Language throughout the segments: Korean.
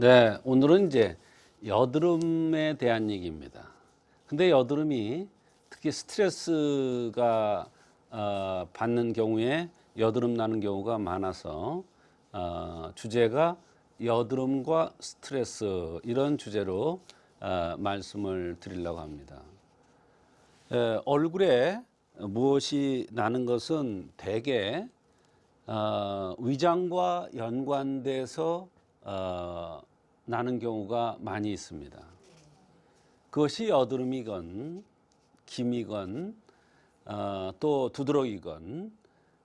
네, 오늘은 이제 여드름에 대한 얘기입니다. 근데 여드름이 특히 스트레스가 어, 받는 경우에 여드름 나는 경우가 많아서 어, 주제가 여드름과 스트레스 이런 주제로 어, 말씀을 드리려고 합니다. 에, 얼굴에 무엇이 나는 것은 대개 어, 위장과 연관돼서 어, 나는 경우가 많이 있습니다. 그것이 여드름이건 김이건 어, 또 두드러기건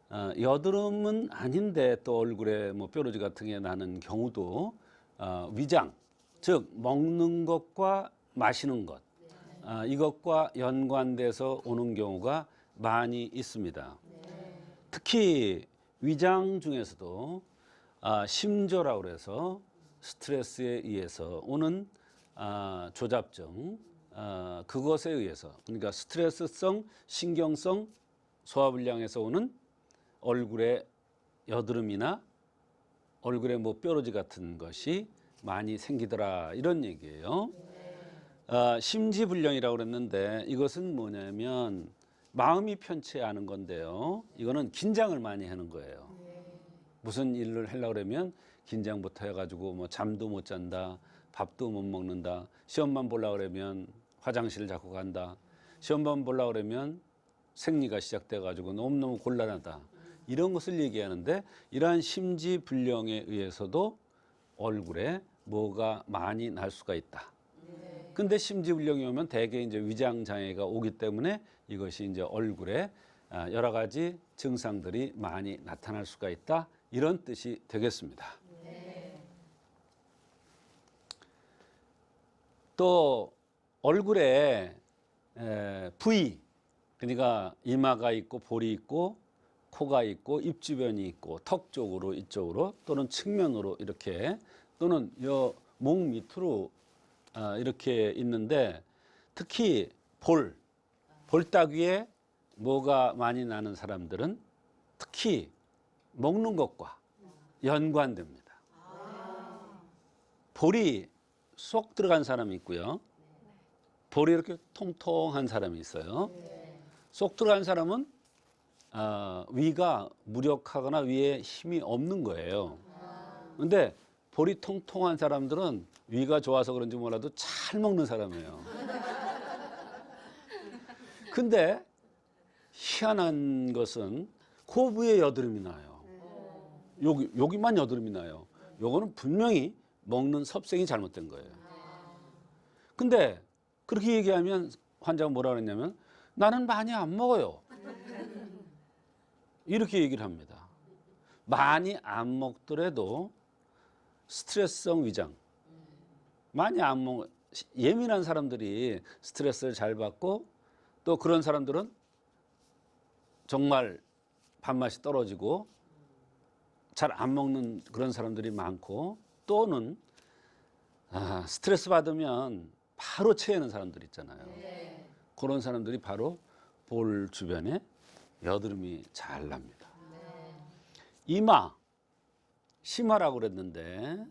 어, 여드름은 아닌데 또 얼굴에 뭐 뾰루지 같은 게 나는 경우도 어, 위장 즉 먹는 것과 마시는 것 아, 이것과 연관돼서 오는 경우가 많이 있습니다. 특히 위장 중에서도 아, 심조라고 그래서 스트레스에 의해서 오는 아, 조잡증 아, 그것에 의해서 그러니까 스트레스성 신경성 소화불량에서 오는 얼굴에 여드름이나 얼굴에 뭐 뾰루지 같은 것이 많이 생기더라 이런 얘기예요. 아, 심지불량이라고 그랬는데 이것은 뭐냐면 마음이 편치 않은 건데요. 이거는 긴장을 많이 하는 거예요. 무슨 일을 하려고 그러면 긴장부터 해가지고 뭐 잠도 못 잔다, 밥도 못 먹는다, 시험만 보려고 그러면 화장실을 자꾸 간다, 시험만 보려고 그러면 생리가 시작돼가지고 너무너무 곤란하다. 이런 것을 얘기하는데 이러한 심지불량에 의해서도 얼굴에 뭐가 많이 날 수가 있다. 근데 심지불량이 오면 대개 이제 위장 장애가 오기 때문에 이것이 이제 얼굴에 아, 여러 가지 증상들이 많이 나타날 수가 있다. 이런 뜻이 되겠습니다. 또 얼굴에 에, 부위 그러니까 이마가 있고 볼이 있고 코가 있고 입 주변이 있고 턱 쪽으로 이쪽으로 또는 측면으로 이렇게 또는 요 목 밑으로 아, 이렇게 있는데 특히 볼 볼따귀에 뭐가 많이 나는 사람들은 특히 먹는 것과 연관됩니다. 볼이 쏙 들어간 사람이 있고요. 볼이 이렇게 통통한 사람이 있어요. 쏙 들어간 사람은 아, 위가 무력하거나 위에 힘이 없는 거예요. 근데 볼이 통통한 사람들은 위가 좋아서 그런지 몰라도 잘 먹는 사람이에요. 근데 희한한 것은 코부에 여드름이 나요. 여기 여기만 여드름이 나요. 요거는 분명히 먹는 섭생이 잘못된 거예요. 근데 그렇게 얘기하면 환자가 뭐라 그랬냐면 나는 많이 안 먹어요. 이렇게 얘기를 합니다. 많이 안 먹더라도 스트레스성 위장 많이 안 먹, 예민한 사람들이 스트레스를 잘 받고 또 그런 사람들은 정말 밥맛이 떨어지고 잘 안 먹는 그런 사람들이 많고 또는 아, 스트레스 받으면 바로 체하는 사람들 있잖아요. 그런 사람들이 바로 볼 주변에 여드름이 잘 납니다. 이마 심하라고 그랬는데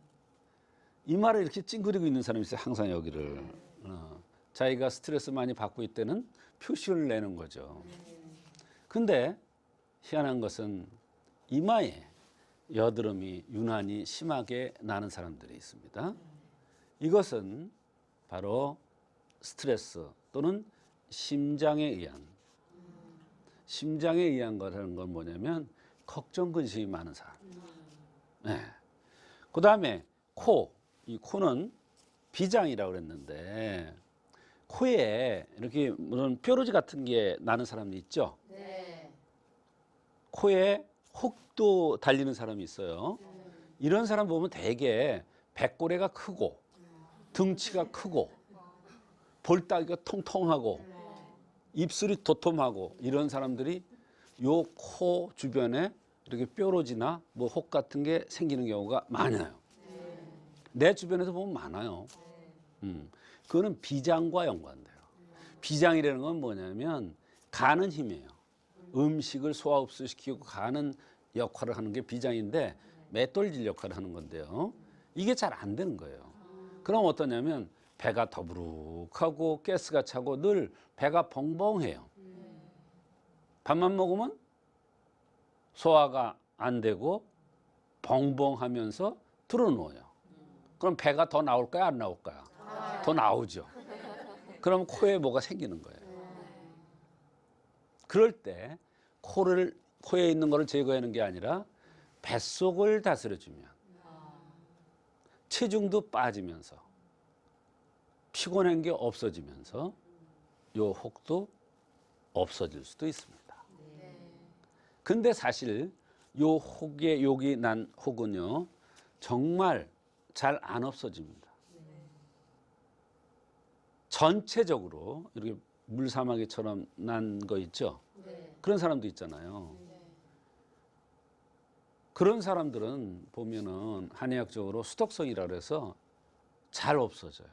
이마를 이렇게 찡그리고 있는 사람이 있어요. 항상 여기를. 어, 자기가 스트레스 많이 받고 있다는 표시를 내는 거죠. 근데 희한한 것은 이마에 여드름이 유난히 심하게 나는 사람들이 있습니다. 이것은 바로 스트레스 또는 심장에 의한 심장에 의한 거라는 건 뭐냐면 걱정 근심이 많은 사람. 네. 그 다음에 코. 이 코는 비장이라고 그랬는데 코에 이렇게 무슨 뾰루지 같은 게 나는 사람이 있죠. 코에 혹도 달리는 사람이 있어요. 이런 사람 보면 대개 배꼬리가 크고 등치가 크고 볼따기가 통통하고 입술이 도톰하고 이런 사람들이 요 코 주변에 이렇게 뾰루지나 뭐 혹 같은 게 생기는 경우가 많아요. 내 주변에서 보면 많아요. 음, 그거는 비장과 연관돼요. 비장이라는 건 뭐냐면 가는 힘이에요. 음식을 소화 흡수시키고 가는 역할을 하는 게 비장인데 맷돌질 역할을 하는 건데요. 이게 잘 안 되는 거예요. 그럼 어떠냐면 배가 더부룩하고 가스가 차고 늘 배가 벙벙해요. 밥만 먹으면 소화가 안 되고 벙벙하면서 들어누워요. 그럼 배가 더 나올까요? 안 나올까요? 더 나오죠. 그럼 코에 뭐가 생기는 거예요. 그럴 때 코를 코에 있는 거를 제거하는 게 아니라 뱃속을 다스려 주면 체중도 빠지면서 피곤한 게 없어지면서 요 혹도 없어질 수도 있습니다. 근데 사실 요 혹에 여기 난 혹은요 정말 잘 안 없어집니다. 전체적으로 이렇게 물사마귀처럼 난 거 있죠. 그런 사람도 있잖아요. 그런 사람들은 보면은 한의학적으로 수독성이라 그래서 잘 없어져요.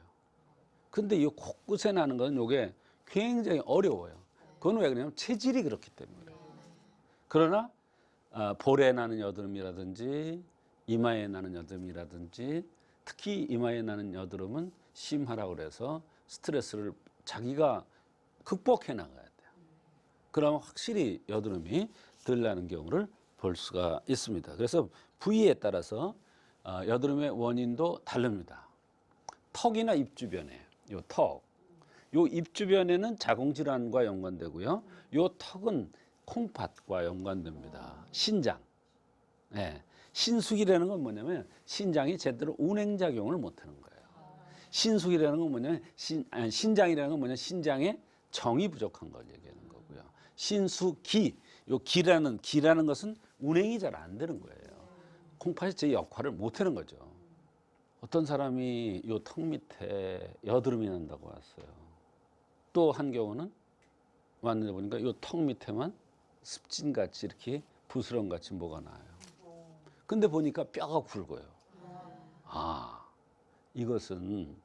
근데 이 코끝에 나는 건 요게 굉장히 어려워요. 그건 왜 그러냐면 체질이 그렇기 때문에. 그러나 아, 볼에 나는 여드름이라든지 이마에 나는 여드름이라든지 특히 이마에 나는 여드름은 심하라고 그래서 스트레스를 자기가 극복해 나가야 돼요. 그러면 확실히 여드름이 덜 나는 경우를 볼 수가 있습니다. 그래서 부위에 따라서 어, 여드름의 원인도 다릅니다. 턱이나 입 주변에 요 턱, 요 입 주변에는 자궁 질환과 연관되고요. 요 턱은 콩팥과 연관됩니다. 신장. 예. 신숙이라는 건 뭐냐면 신장이 제대로 운행 작용을 못 하는 거예요. 신숙이라는 건 뭐냐면 신, 아니, 신장이라는 건 뭐냐면 신장에 정이 부족한 걸 얘기하는 거고요. 신수기, 요 기라는 기라는 것은 운행이 잘 안 되는 거예요. 콩팥이 제 역할을 못 하는 거죠. 어떤 사람이 요 턱 밑에 여드름이 난다고 왔어요. 또 한 경우는 왔는데 보니까 요 턱 밑에만 습진 같이 이렇게 부스럼 같이 뭐가 나요. 근데 보니까 뼈가 굵어요. 아, 이것은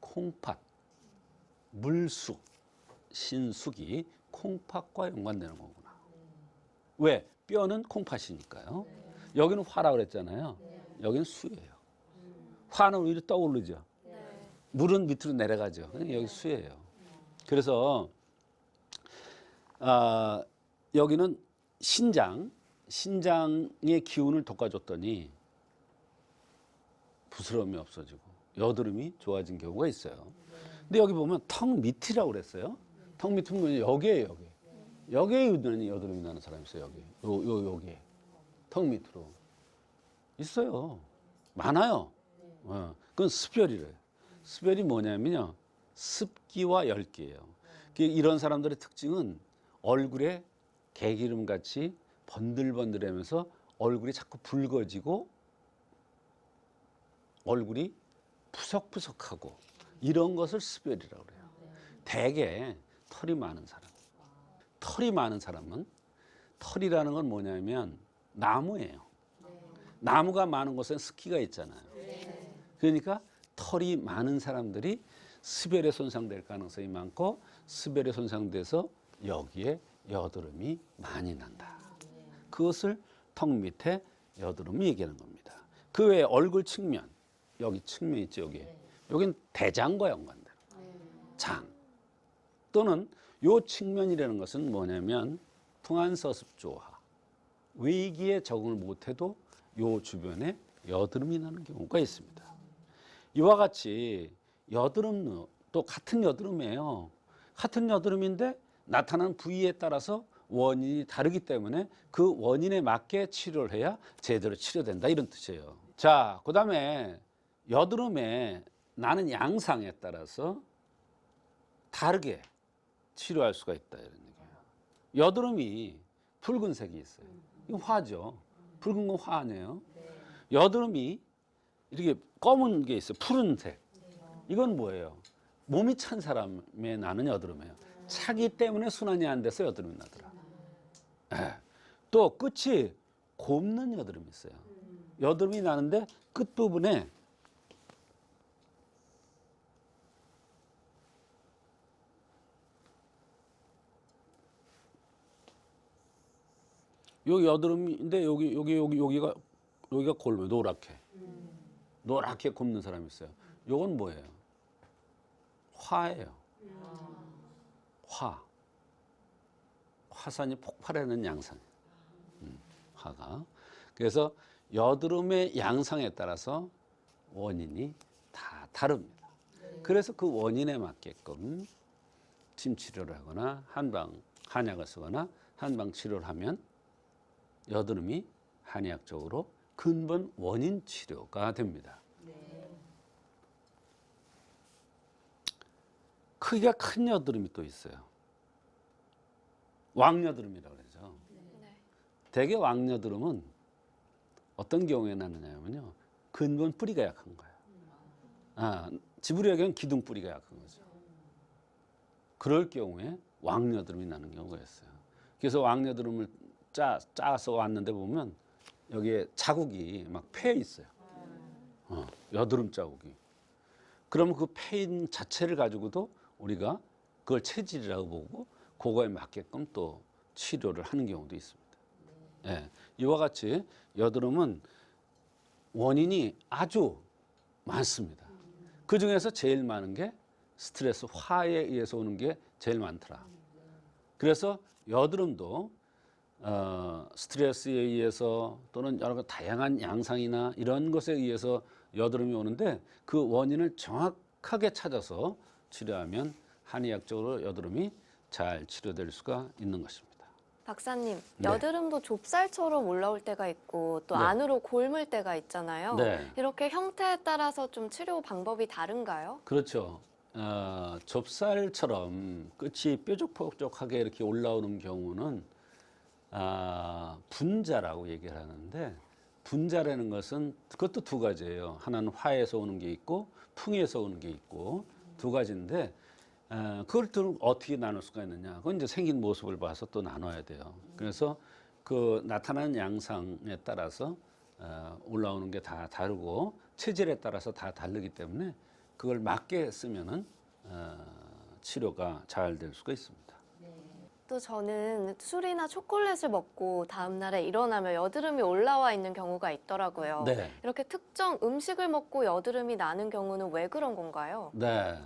콩팥, 물숙, 신숙이 콩팥과 연관되는 거구나. 왜? 뼈는 콩팥이니까요. 여기는 화라 그랬잖아요. 여기는 수예요. 화는 위로 떠오르죠. 물은 밑으로 내려가죠. 여기 수예요. 그래서 아, 여기는 신장, 신장의 기운을 돋궈줬더니 부스러움이 없어지고 여드름이 좋아진 경우가 있어요. 근데 여기 보면 턱 밑이라고 그랬어요. 턱 밑은 뭐냐 여기에요, 여기. 여기에 여드름이 여드름이 나는 사람이 있어요, 여기. 요, 요, 여기. 턱 밑으로. 있어요. 많아요. 어, 그건 습열이래요. 습열이 뭐냐면요. 습기와 열기예요. 그 이런 사람들의 특징은 얼굴에 개기름 같이 번들번들하면서 얼굴이 자꾸 붉어지고 얼굴이 푸석푸석하고 이런 것을 습열이라고 그래요. 대개 털이 많은 사람. 털이 많은 사람은 털이라는 건 뭐냐면 나무예요. 나무가 많은 곳엔 습기가 있잖아요. 그러니까 털이 많은 사람들이 습열에 손상될 가능성이 많고 습열에 손상돼서 여기에 여드름이 많이 난다. 그것을 턱 밑에 여드름이 얘기하는 겁니다. 그 외에 얼굴 측면, 여기 측면 있죠, 여기. 여긴 대장과 연관돼요. 장. 또는 요 측면이라는 것은 뭐냐면 풍한서습 조화. 외기에 적응을 못해도 요 주변에 여드름이 나는 경우가 있습니다. 이와 같이 여드름 또 같은 여드름이에요. 같은 여드름인데 나타나는 부위에 따라서 원인이 다르기 때문에 그 원인에 맞게 치료를 해야 제대로 치료된다 이런 뜻이에요. 자, 그다음에 여드름에 나는 양상에 따라서 다르게 치료할 수가 있다 이런 얘기예요. 여드름이 붉은색이 있어요. 이거 화죠. 붉은 건 화 아니에요. 여드름이 이렇게 검은 게 있어요. 푸른색. 이건 뭐예요? 몸이 찬 사람의 나는 여드름이에요. 차기 때문에 순환이 안 돼서 여드름이 나더라. 예. 또 끝이 곱는 여드름이 있어요. 여드름이 나는데 끝부분에 여기 여드름인데 여기 여기 여기 여기가 여기가 골로 노랗게 노랗게 굽는 사람이 있어요. 요건 뭐예요? 화예요. 화. 화산이 폭발하는 양상. 음, 화가. 그래서 여드름의 양상에 따라서 원인이 다 다릅니다. 그래서 그 원인에 맞게끔 침 치료를 하거나 한방 한약을 쓰거나 한방 치료를 하면 여드름이 한의학적으로 근본 원인 치료가 됩니다. 크기가 큰 여드름이 또 있어요. 왕여드름이라고 그러죠. 네. 대개 왕여드름은 어떤 경우에 나느냐면요. 근본 뿌리가 약한 거예요. 아, 지브리에게는 기둥 뿌리가 약한 거죠. 그럴 경우에 왕여드름이 나는 경우가 있어요. 그래서 왕여드름을 짜, 짜서 왔는데 보면 여기에 자국이 막패 있어요. 어, 여드름 자국이. 그러면 그 패인 자체를 가지고도 우리가 그걸 체질이라고 보고 그거에 맞게끔 또 치료를 하는 경우도 있습니다. 예, 이와 같이 여드름은 원인이 아주 많습니다. 그 중에서 제일 많은 게 스트레스, 화에 의해서 오는 게 제일 많더라. 그래서 여드름도 어, 스트레스에 의해서 또는 여러 가지 다양한 양상이나 이런 것에 의해서 여드름이 오는데 그 원인을 정확하게 찾아서 치료하면 한의학적으로 여드름이 잘 치료될 수가 있는 것입니다. 박사님, 네. 여드름도 좁쌀처럼 올라올 때가 있고 또 네. 안으로 골물 때가 있잖아요. 네. 이렇게 형태에 따라서 좀 치료 방법이 다른가요? 그렇죠. 어, 좁쌀처럼 끝이 뾰족뾰족하게 이렇게 올라오는 경우는 아, 분자라고 얘기를 하는데 분자라는 것은 그것도 두 가지예요. 하나는 화에서 오는 게 있고 풍에서 오는 게 있고 두 가지인데 어, 그걸 또 어떻게 나눌 수가 있느냐? 그건 이제 생긴 모습을 봐서 또 나눠야 돼요. 그래서 그 나타나는 양상에 따라서 어, 올라오는 게 다 다르고 체질에 따라서 다 다르기 때문에 그걸 맞게 쓰면은 어, 치료가 잘 될 수가 있습니다. 또 저는 술이나 초콜릿을 먹고 다음 날에 일어나면 여드름이 올라와 있는 경우가 있더라고요. 네. 이렇게 특정 음식을 먹고 여드름이 나는 경우는 왜 그런 건가요? 네.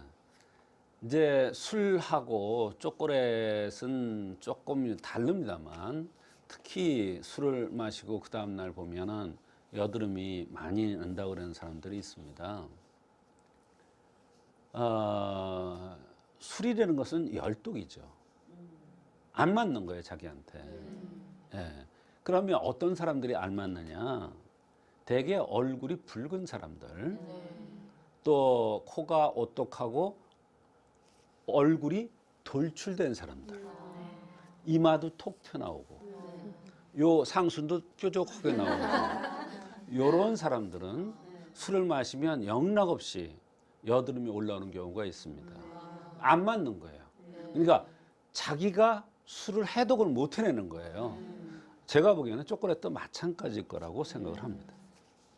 이제 술하고 초콜릿은 조금 다릅니다만 특히 술을 마시고 그 다음 날 보면은 여드름이 많이 난다고 그러는 사람들이 있습니다. 어, 술이라는 것은 열독이죠. 안 맞는 거예요, 자기한테. 예. 그러면 어떤 사람들이 안 맞느냐? 대개 얼굴이 붉은 사람들, 또 코가 오똑하고 얼굴이 돌출된 사람들, 이마도 톡 튀어나오고, 요 상순도 뾰족하게 나오고, 요런 사람들은 술을 마시면 영락없이 여드름이 올라오는 경우가 있습니다. 안 맞는 거예요. 그러니까 자기가 술을 해독을 못 해내는 거예요. 제가 보기에는 초콜릿도 마찬가지일 거라고 생각을 합니다.